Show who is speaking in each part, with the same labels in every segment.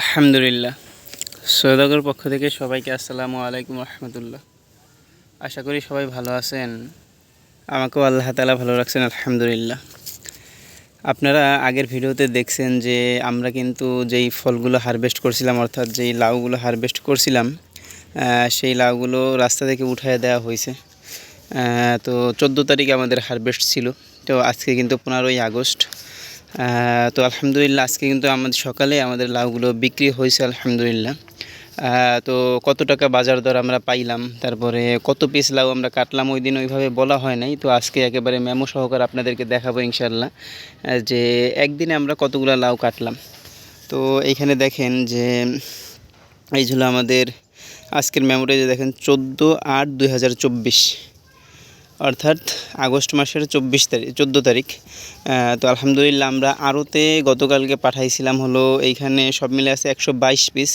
Speaker 1: আলহামদুলিল্লাহ। সৈয়দগর পক্ষ থেকে সবাইকে আসসালামু আলাইকুম রহমতুল্লাহ। আশা করি সবাই ভালো আছেন। আমাকেও আল্লাহ তালা ভালো রাখছেন, আলহামদুলিল্লাহ। আপনারা আগের ভিডিওতে দেখছেন যে আমরা কিন্তু যেই ফলগুলো হারভেস্ট করছিলাম, অর্থাৎ যেই লাউগুলো হারভেস্ট করছিলাম সেই লাউগুলো রাস্তা থেকে উঠায় দেওয়া হয়েছে। তো চোদ্দ তারিখে আমাদের হারভেস্ট ছিল। তো আজকে কিন্তু পনেরোই আগস্ট। তো আলহামদুলিল্লাহ, আজকে কিন্তু আমাদের সকালে আমাদের লাউগুলো বিক্রি হয়েছে, আলহামদুলিল্লাহ। তো কত টাকা বাজার দর আমরা পাইলাম, তারপরে কত পিস লাউ আমরা কাটলাম, ওই দিন ওইভাবে বলা হয় নাই। তো আজকে একেবারে মেমো সহকার আপনাদেরকে দেখাবো ইনশাল্লাহ যে একদিনে আমরা কতগুলো লাউ কাটলাম। তো এইখানে দেখেন যে, এই ছিল আমাদের আজকের মেমোটা যে দেখেন চোদ্দ আট দুই হাজার চব্বিশ। অর্থাৎ আগস্ট মাসের চব্বিশ তারিখ, চোদ্দ তারিখ। তো আলহামদুলিল্লাহ আমরা আরতে গতকালকে পাঠাইছিলাম হলো এইখানে সব মিলে আছে একশো বাইশ পিস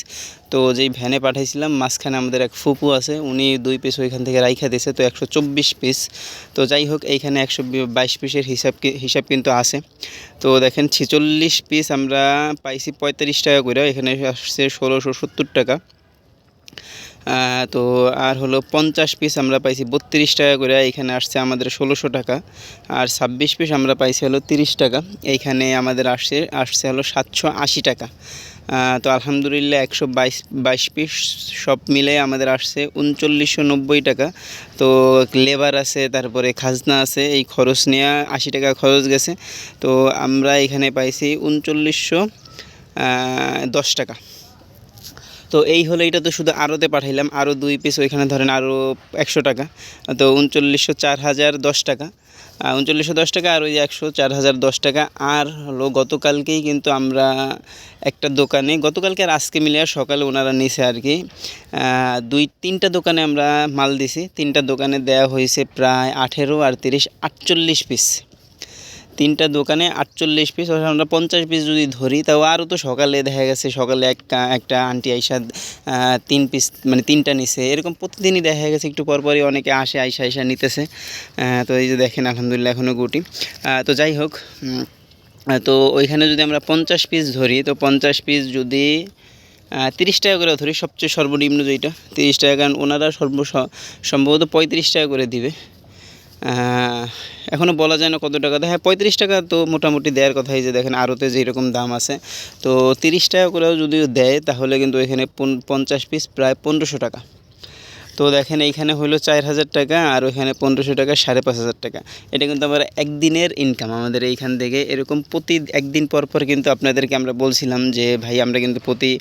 Speaker 1: তো যেই ভ্যানে পাঠাইছিলাম, মাঝখানে আমাদের এক ফুপু আছে, উনি দুই পিস ওইখান থেকে রাইখা দিয়েছে, তো একশো চব্বিশ পিস তো যাই হোক, এইখানে একশো বাইশ পিসের হিসাব হিসাব কিন্তু আছে। তো দেখেন, ছেচল্লিশ পিস আমরা পাইছি পঁয়তাল্লিশ টাকা করে এখানে আসছে ষোলোশো সত্তর টাকা। তো আর হলো পঞ্চাশ পিস আমরা পাইছি বত্রিশ টাকা করে এইখানে আসছে আমাদের ষোলোশো টাকা। আর ছাব্বিশ পিস আমরা পাইছি হলো তিরিশ টাকা এইখানে আমাদের আসছে আসছে হলো সাতশো আশি টাকা। তো আলহামদুলিল্লাহ একশো বাইশ বাইশ পিস সব মিলে আমাদের আসছে উনচল্লিশশো নব্বই টাকা। তো লেবার আছে, তারপরে খাজনা আছে, এই খরচ নিয়ে আশি টাকা খরচ গেছে। তো আমরা এখানে পাইছি উনচল্লিশশো দশ টাকা। তো এই হলো, এটা তো শুধু আরতে পাঠাইলাম। আরও দুই পিস ওইখানে ধরেন আরও একশো টাকা। তো উনচল্লিশশো চার হাজার দশ টাকা। উনচল্লিশশো দশ টাকা আর ওই একশো চার হাজার দশ টাকা। আর হলো, গতকালকেই কিন্তু আমরা একটা দোকানে, গতকালকে আর আজকে মিলে আর সকালে ওনারা নিছে আর কি দুই, তিনটা দোকানে আমরা মাল দিছি। তিনটা দোকানে দেওয়া হয়েছে প্রায় আঠেরো আর তিরিশ, আটচল্লিশ পিস তিনটা দোকানে আটচল্লিশ পিস আমরা পঞ্চাশ পিস যদি ধরি, তাও আরও তো সকালে দেখা গেছে, সকালে একটা একটা আন্টি আইসা তিন পিস মানে তিনটা নিছে। এরকম প্রতিদিনই দেখা গেছে, একটু পরপরই অনেকে আসে, আইসা আইসা নিতেছে। তো এই যে দেখেন, আলহামদুলিল্লাহ এখনও গুটি। তো যাই হোক তো ওইখানে যদি আমরা পঞ্চাশ পিস ধরি, তো পঞ্চাশ পিস যদি তিরিশ টাকা করে ধরি, সবচেয়ে সর্বনিম্ন যেটা তিরিশ টাকা, কারণ ওনারা সর্ব, সম্ভবত পঁয়ত্রিশ টাকা করে দিবে। এখনও বলা যায় না কত টাকা। দেয় হ্যাঁ পঁয়ত্রিশ টাকা তো মোটামুটি দেওয়ার কথাই যে দেখেন আরতে যেরকম দাম আছে। তো তিরিশ টাকা করেও যদিও দেয়, তাহলে কিন্তু এখানে পঞ্চাশ পিস প্রায় পনেরোশো টাকা। তো দেখেন, এইখানে হলো চার হাজার টাকা, আর ওইখানে পনেরোশো টাকা, সাড়ে পাঁচ হাজার টাকা। এটা কিন্তু আমার একদিনের ইনকাম আমাদের এইখান থেকে এরকম প্রতি একদিন পর পর কিন্তু আপনাদেরকে আমরা বলছিলাম যে, ভাই, আমরা কিন্তু প্রতি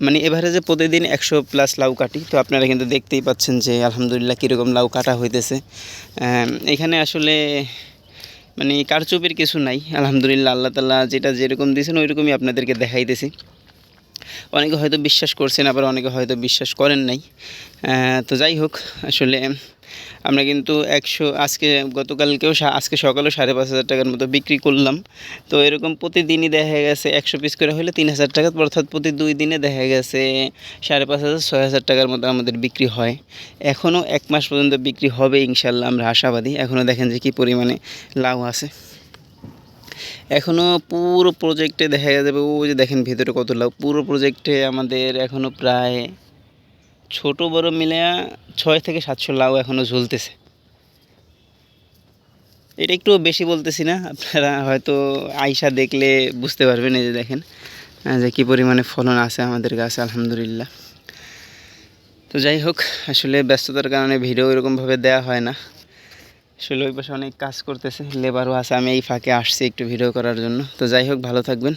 Speaker 1: মানে এভারেজে প্রতিদিন একশো প্লাস লাউ কাটি। তো আপনারা কিন্তু দেখতেই পাচ্ছেন যে আলহামদুলিল্লাহ কীরকম লাউ কাটা হইতেছে। এখানে আসলে মানে কারচুপের কিছু নাই। আলহামদুলিল্লাহ আল্লাহ তালা যেটা যেরকম দিয়েছেন, ওইরকমই আপনাদেরকে দেখাইতেছি। অনেকে হয়তো বিশ্বাস করছেন, আবার অনেকে হয়তো বিশ্বাস করেন নাই। তো যাই হোক, আসলে আমরা কিন্তু একশো, আজকে গতকালকেও আজকে সকালেও সাড়ে পাঁচ হাজার টাকার মতো বিক্রি করলাম। তো এরকম প্রতিদিনই দেখা গেছে একশো পিস করে হলে তিন হাজার টাকা, অর্থাৎ প্রতি দুই দিনে দেখা গেছে সাড়ে পাঁচ হাজার, ছয় হাজার টাকার মতো আমাদের বিক্রি হয়। এখনও এক মাস পর্যন্ত বিক্রি হবে ইনশাল্লাহ আমরা আশাবাদী। এখনও দেখেন যে কী পরিমাণে লাভ আছে। এখনও পুরো প্রজেক্টে দেখা যাবে ও যে দেখেন ভিতরে কত লাভ পুরো প্রজেক্টে আমাদের এখনও প্রায় ছোট বড় মিলে ছয় থেকে সাতশো লাউ এখনও ঝুলতেছে। এটা একটু বেশি বলতেছি না, আপনারা হয়তো আইসা দেখলে বুঝতে পারবেন এই যে দেখেন যে কী পরিমাণে ফলন আছে আমাদের গাছে, আলহামদুলিল্লাহ। তো যাই হোক, আসলে ব্যস্ততার কারণে ভিডিও এরকমভাবে দেওয়া হয় না। আসলে ওই পাশে অনেক কাজ করতেছে, লেবারও আছে, আমি এই ফাঁকে আসছি একটু ভিডিও করার জন্য। তো যাই হোক, ভালো থাকবেন,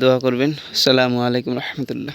Speaker 1: দোয়া করবেন। আসসালামু আলাইকুম রহমতুল্লাহ।